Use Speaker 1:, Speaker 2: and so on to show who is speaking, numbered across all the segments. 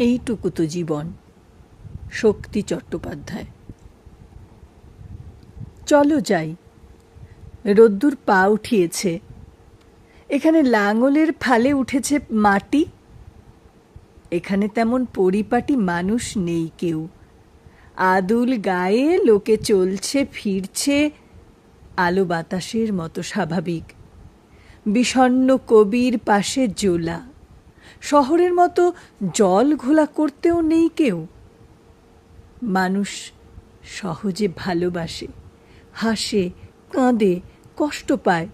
Speaker 1: এইটুকু তো জীবন। শক্তি চট্টোপাধ্যায়। চলো যাই। রোদ্দুর পা উঠিয়েছে। এখানে লাঙলের ফালে উঠেছে মাটি। এখানে তেমন পরিপাটি মানুষ নেই কেউ। আদুল গায়ে লোকে চলছে, ফিরছে, আলো বাতাসের মতো স্বাভাবিক। বিষণ্ন কবির পাশে জোলা। শহরের মতো জল ঘোলা করতেও নেই কেউ। মানুষ সহজে ভালোবাসে, হাসে, কাঁদে, কষ্ট পায়।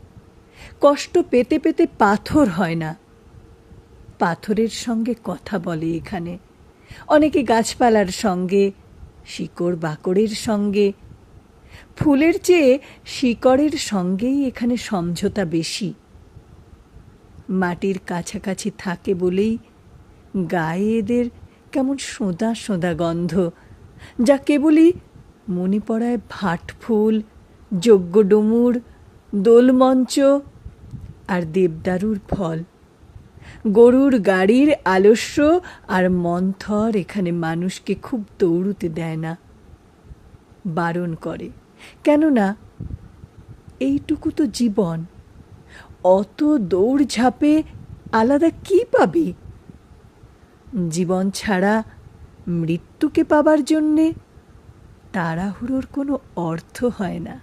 Speaker 1: কষ্ট পেতে পেতে পাথর হয় না। পাথরের সঙ্গে কথা বলে এখানে। অনেকে গাছপালার সঙ্গে, শিকড় বাকড়ের সঙ্গে। ফুলের চেয়ে শিকড়ের সঙ্গেই এখানে সমঝোতা বেশি। মাটির কাছাকাছি থাকে বলেই গায়ে এদের কেমন সোঁদা সোঁদা গন্ধ, যা কেবলই মনে পড়ায় ভাট ফুল যজ্ঞ ডুমুর দোলমঞ্চ আর দেবদারুর ফল। গরুর গাড়ির আলস্য আর মন্থর এখানে মানুষকে খুব দৌড়ুতে দেয় না, বারণ করে। কেননা এইটুকু তো জীবন। অত দৌড়ঝাঁপে আলাদা কি পাবি? জীবন ছাড়া মৃত্যুকে পাবার জন্যে তাড়াহুড়োর কোনো অর্থ হয় না।